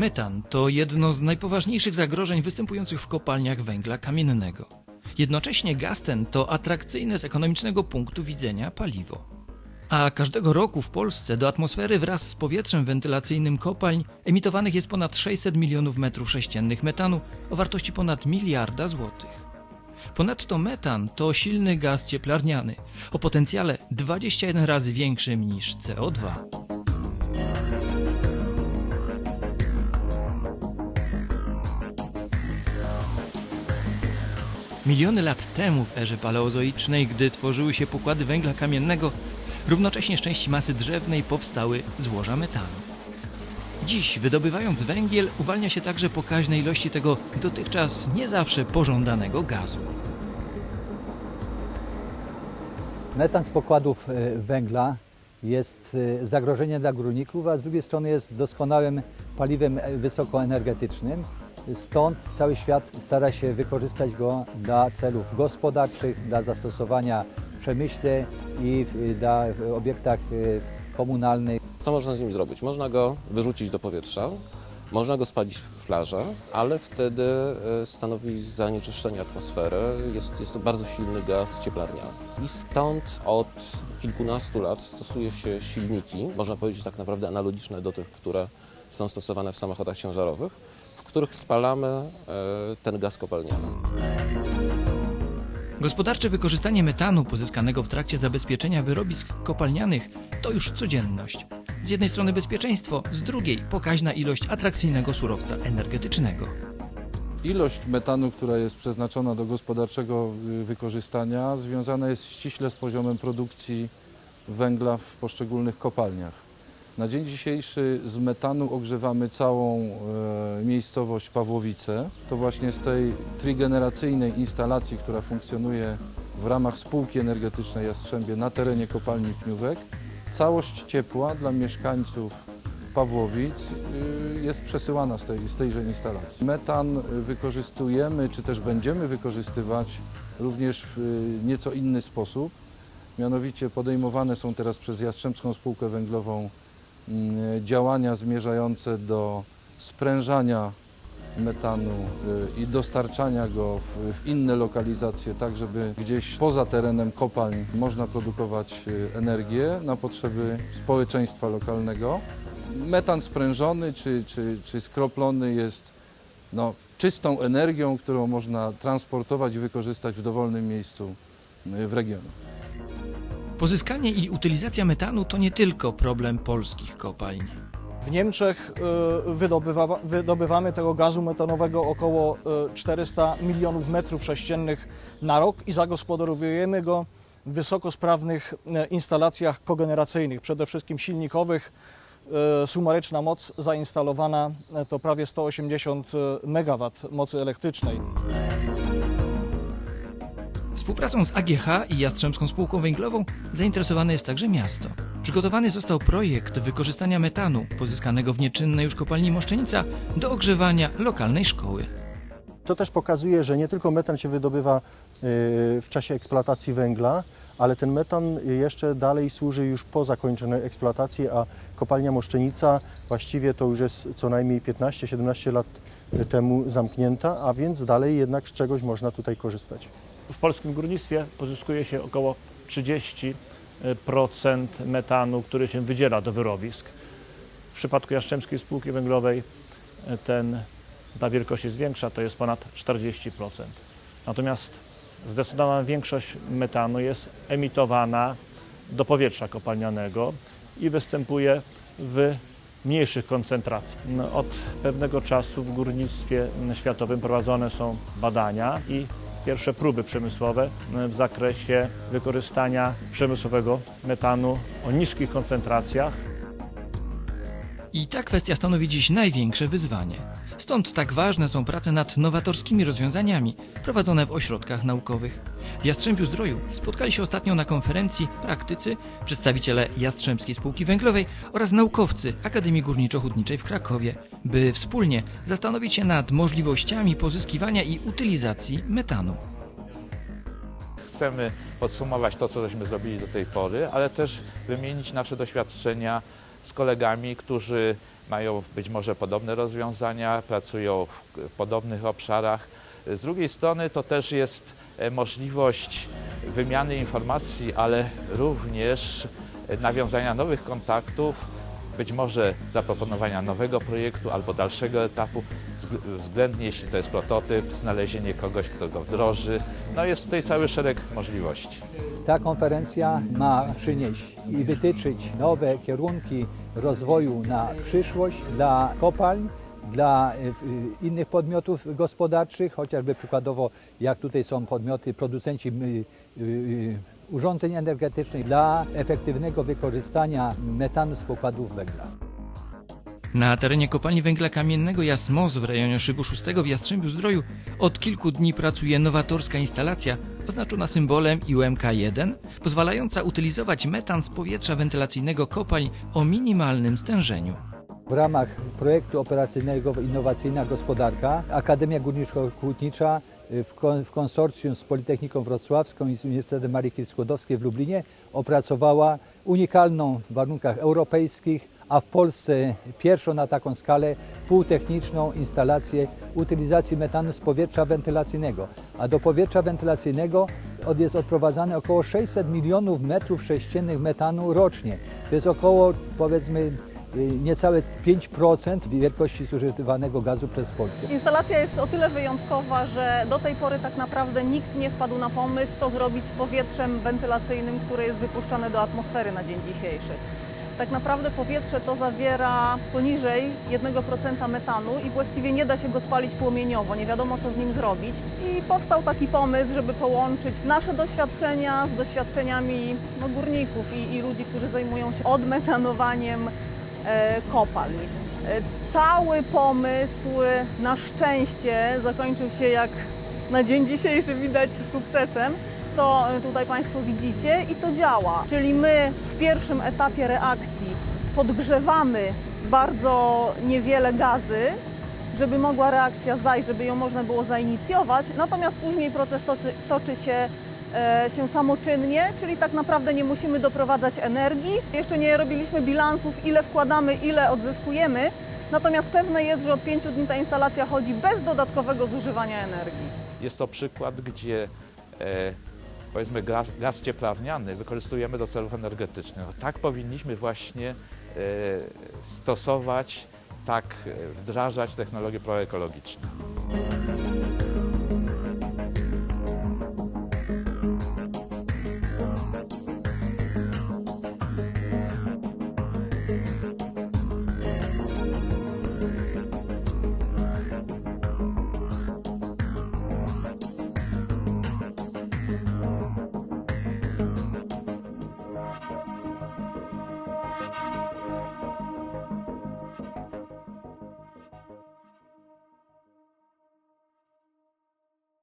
Metan to jedno z najpoważniejszych zagrożeń występujących w kopalniach węgla kamiennego. Jednocześnie gaz ten to atrakcyjne z ekonomicznego punktu widzenia paliwo. A każdego roku w Polsce do atmosfery wraz z powietrzem wentylacyjnym kopalń emitowanych jest ponad 600 milionów metrów sześciennych metanu o wartości ponad miliarda złotych. Ponadto metan to silny gaz cieplarniany o potencjale 21 razy większym niż CO2. Miliony lat temu w erze paleozoicznej, gdy tworzyły się pokłady węgla kamiennego, równocześnie z części masy drzewnej powstały złoża metanu. Dziś, wydobywając węgiel, uwalnia się także pokaźne ilości tego dotychczas nie zawsze pożądanego gazu. Metan z pokładów e, węgla jest e, zagrożeniem dla górników, a z drugiej strony jest doskonałym paliwem e, wysokoenergetycznym. Stąd cały świat stara się wykorzystać go dla celów gospodarczych, dla zastosowania w przemyśle i dla obiektach e, komunalnych. Co można z nim zrobić? Można go wyrzucić do powietrza, można go spalić w flarze, ale wtedy e, stanowi zanieczyszczenie atmosfery. Jest, jest to bardzo silny gaz cieplarniany. I stąd od kilkunastu lat stosuje się silniki, można powiedzieć tak naprawdę analogiczne do tych, które są stosowane w samochodach ciężarowych, których spalamy e, ten gaz kopalniany. Gospodarcze wykorzystanie metanu pozyskanego w trakcie zabezpieczenia wyrobisk kopalnianych to już codzienność. Z jednej strony bezpieczeństwo, z drugiej pokaźna ilość atrakcyjnego surowca energetycznego. Ilość metanu, która jest przeznaczona do gospodarczego y, wykorzystania, związana jest ściśle z poziomem produkcji węgla w poszczególnych kopalniach. Na dzień dzisiejszy z metanu ogrzewamy całą e, miejscowość Pawłowice. To właśnie z tej trigeneracyjnej instalacji, która funkcjonuje w ramach spółki energetycznej Jastrzębie na terenie kopalni Pniówek, całość ciepła dla mieszkańców Pawłowic y, jest przesyłana z, tej, z tejże instalacji. Metan wykorzystujemy, czy też będziemy wykorzystywać również w y, nieco inny sposób. Mianowicie podejmowane są teraz przez Jastrzębską Spółkę Węglową działania zmierzające do sprężania metanu y, i dostarczania go w, w inne lokalizacje, tak żeby gdzieś poza terenem kopalń można produkować y, energię na potrzeby społeczeństwa lokalnego. Metan sprężony czy, czy, czy skroplony jest no, czystą energią, którą można transportować i wykorzystać w dowolnym miejscu y, w regionie. Pozyskanie i utylizacja metanu to nie tylko problem polskich kopalń. W Niemczech y, wydobywa, wydobywamy tego gazu metanowego około y, 400 milionów metrów sześciennych na rok i zagospodarowujemy go w wysokosprawnych y, instalacjach kogeneracyjnych, przede wszystkim silnikowych. Y, Sumaryczna moc zainstalowana y, to prawie 180 MW mocy elektrycznej. Współpracą z AGH i Jastrzębską Spółką Węglową zainteresowane jest także miasto. Przygotowany został projekt wykorzystania metanu pozyskanego w nieczynnej już kopalni Moszczenica do ogrzewania lokalnej szkoły. To też pokazuje, że nie tylko metan się wydobywa y, w czasie eksploatacji węgla, ale ten metan jeszcze dalej służy już po zakończonej eksploatacji, a kopalnia Moszczenica właściwie to już jest co najmniej 15-17 lat temu zamknięta, a więc dalej jednak z czegoś można tutaj korzystać. W polskim górnictwie pozyskuje się około 30% metanu, który się wydziela do wyrobisk. W przypadku Jastrzębskiej Spółki Węglowej e, ten, ta wielkość jest większa, to jest ponad 40%. Natomiast zdecydowana większość metanu jest emitowana do powietrza kopalnianego i występuje w mniejszych koncentracjach. No, od pewnego czasu w górnictwie światowym prowadzone są badania i pierwsze próby przemysłowe w zakresie wykorzystania przemysłowego metanu o niskich koncentracjach. I ta kwestia stanowi dziś największe wyzwanie. Stąd tak ważne są prace nad nowatorskimi rozwiązaniami prowadzone w ośrodkach naukowych. W Jastrzębiu Zdroju spotkali się ostatnio na konferencji praktycy, przedstawiciele Jastrzębskiej Spółki Węglowej oraz naukowcy Akademii Górniczo-Hutniczej w Krakowie, by wspólnie zastanowić się nad możliwościami pozyskiwania i utylizacji metanu. Chcemy podsumować to, co żeśmy zrobili do tej pory, ale też wymienić nasze doświadczenia z kolegami, którzy mają być może podobne rozwiązania, pracują w podobnych obszarach. Z drugiej strony to też jest możliwość wymiany informacji, ale również e, nawiązania nowych kontaktów, być może zaproponowania nowego projektu albo dalszego etapu, wzgl- względnie jeśli to jest prototyp, znalezienie kogoś, kto go wdroży. No jest tutaj cały szereg możliwości. Ta konferencja ma przynieść i wytyczyć nowe kierunki rozwoju na przyszłość dla kopalń, dla y, y, innych podmiotów gospodarczych, chociażby przykładowo jak tutaj są podmioty, producenci y, urządzeń energetycznych dla efektywnego wykorzystania metanu z pokładów węgla. Na terenie kopalni węgla kamiennego Jasmoz w rejonie Szybu 6 w Jastrzębiu Zdroju od kilku dni pracuje nowatorska instalacja oznaczona symbolem IUMK-1, pozwalająca utylizować metan z powietrza wentylacyjnego kopalń o minimalnym stężeniu. W ramach projektu operacyjnego Innowacyjna Gospodarka Akademia Górniczo-Hutnicza y, w, kon, w konsorcjum z Politechniką Wrocławską i z Uniwersytetem Marii Curie-Skłodowskiej w Lublinie opracowała unikalną w warunkach europejskich, a w Polsce pierwszą na taką skalę półtechniczną instalację utylizacji metanu z powietrza wentylacyjnego. A do powietrza wentylacyjnego jest odprowadzane około 600 milionów metrów sześciennych metanu rocznie. To jest około powiedzmy niecałe 5% wielkości zużywanego gazu przez Polskę. Instalacja jest o tyle wyjątkowa, że do tej pory tak naprawdę nikt nie wpadł na pomysł, co zrobić z powietrzem wentylacyjnym, które jest wypuszczane do atmosfery na dzień dzisiejszy. Tak naprawdę powietrze to zawiera poniżej 1% metanu i właściwie nie da się go spalić płomieniowo, nie wiadomo co z nim zrobić. I powstał taki pomysł, żeby połączyć nasze doświadczenia z doświadczeniami no, górników i, i ludzi, którzy zajmują się odmetanowaniem kopalń. E, Cały pomysł na szczęście zakończył się jak na dzień dzisiejszy widać sukcesem, co tutaj Państwo widzicie i to działa. Czyli my w pierwszym etapie reakcji podgrzewamy bardzo niewiele gazy, żeby mogła reakcja zajść, żeby ją można było zainicjować, natomiast później proces toczy, toczy się e, się samoczynnie, czyli tak naprawdę nie musimy doprowadzać energii. Jeszcze nie robiliśmy bilansów, ile wkładamy, ile odzyskujemy. Natomiast pewne jest, że od pięciu dni ta instalacja chodzi bez dodatkowego zużywania energii. Jest to przykład, gdzie e, powiedzmy gaz, gaz cieplarniany wykorzystujemy do celów energetycznych. No, tak powinniśmy właśnie e, stosować, tak e, wdrażać technologie proekologiczne.